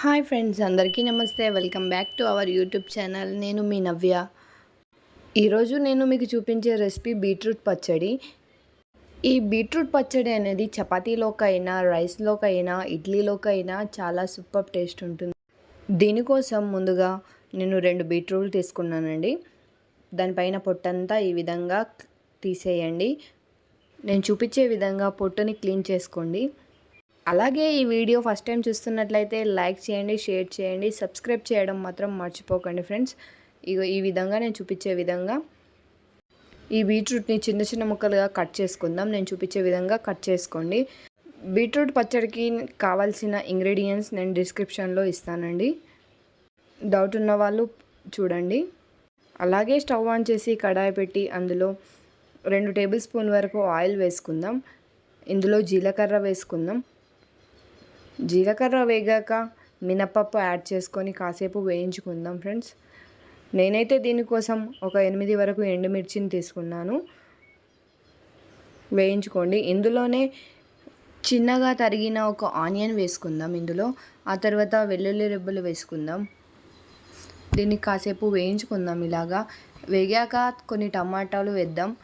Hi friends అందరికీ నమస్తే. Welcome back to our YouTube channel. నేను మీ నవ్య. ఈరోజు నేను మీకు చూపించే రెసిపీ బీట్రూట్ పచ్చడి. ఈ బీట్రూట్ పచ్చడి అనేది చపాతీలోకైనా రైస్లోకైనా ఇడ్లీలోకైనా చాలా సూపర్ టేస్ట్ ఉంటుంది. దీనికోసం ముందుగా నేను రెండు బీట్రూట్లు తీసుకున్నానండి. దానిపైన పొట్టంతా ఈ విధంగా తీసేయండి. నేను చూపించే విధంగా పొట్టుని క్లీన్ చేసుకోండి. అలాగే ఈ వీడియో ఫస్ట్ టైం చూస్తున్నట్లయితే లైక్ చేయండి షేర్ చేయండి సబ్స్క్రైబ్ చేయడం మాత్రం మర్చిపోకండి ఫ్రెండ్స్. ఇగో ఈ విధంగా నేను చూపించే విధంగా ఈ బీట్రూట్ని చిన్న చిన్న ముక్కలుగా కట్ చేసుకుందాం. నేను చూపించే విధంగా కట్ చేసుకోండి. బీట్రూట్ పచ్చడికి కావాల్సిన ఇంగ్రీడియంట్స్ నేను డిస్క్రిప్షన్లో ఇస్తానండి. డౌట్ ఉన్న వాళ్ళు చూడండి. అలాగే స్టవ్ ఆన్ చేసి కడాయి పెట్టి అందులో రెండు టేబుల్ స్పూన్ వరకు ఆయిల్ వేసుకుందాం. ఇందులో జీలకర్ర వేసుకుందాం. జీలకర్ర వేగాక మినపప్పు యాడ్ చేసుకొని కాసేపు వేయించుకుందాం ఫ్రెండ్స్. నేనైతే దీనికోసం ఒక ఎనిమిది వరకు ఎండుమిర్చిని తీసుకున్నాను. వేయించుకోండి. ఇందులోనే చిన్నగా తరిగిన ఒక ఆనియన్ వేసుకుందాం ఇందులో. ఆ తర్వాత వెల్లుల్లి రెబ్బలు వేసుకుందాం. దీన్ని కాసేపు వేయించుకుందాం ఇలాగా. వేగాక కొన్ని టమాటాలు వేద్దాం.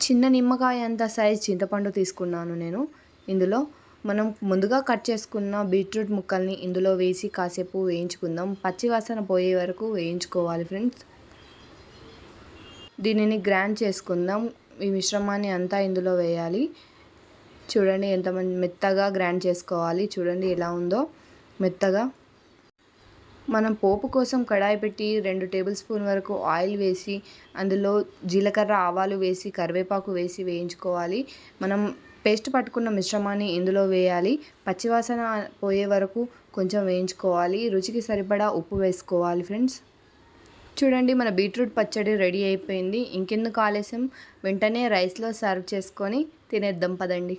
చిన్న నిమ్మకాయ అంత సైజ్ చింతపండు తీసుకున్నాను నేను ఇందులో. మనం ముందుగా కట్ చేసుకున్న బీట్రూట్ ముక్కల్ని ఇందులో వేసి కాసేపు వేయించుకుందాం. పచ్చివాసన పోయే వరకు వేయించుకోవాలి ఫ్రెండ్స్. దీనిని గ్రాండ్ చేసుకుందాం. ఈ మిశ్రమాన్ని అంతా ఇందులో వేయాలి. చూడండి ఎంతమంది మెత్తగా గ్రైండ్ చేసుకోవాలి. చూడండి ఎలా ఉందో. మెత్తగా మనం పోపు కోసం కడాయి పెట్టి రెండు టేబుల్ స్పూన్ వరకు ఆయిల్ వేసి అందులో జీలకర్ర ఆవాలు వేసి కరివేపాకు వేసి వేయించుకోవాలి. మనం పేస్ట్ పట్టుకున్న మిశ్రమాన్ని ఇందులో వేయాలి. పచ్చివాసన పోయే వరకు కొంచెం వేయించుకోవాలి. రుచికి సరిపడా ఉప్పు వేసుకోవాలి ఫ్రెండ్స్. చూడండి మన బీట్రూట్ పచ్చడి రెడీ అయిపోయింది. ఇంకెందుకు ఆలస్యం? వెంటనే రైస్లో సర్వ్ చేసుకొని తినేద్దాం పదండి.